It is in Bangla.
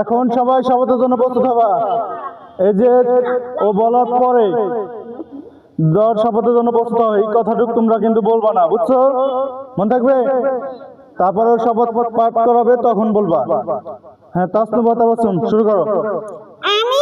এখন সবাই শপথের জন্য প্রস্তুত হবা এই যে ও বলার পরে দর শপথের জন্য প্রস্তুত হয় এই কথাটুকু তোমরা কিন্তু বলবা না, বুঝছ? মনে থাকবে? তারপরে শপথ পাঠ করাবে, তখন বলবা। হ্যাঁ তাসনু বাতাবাসুন শুরু করো। আমি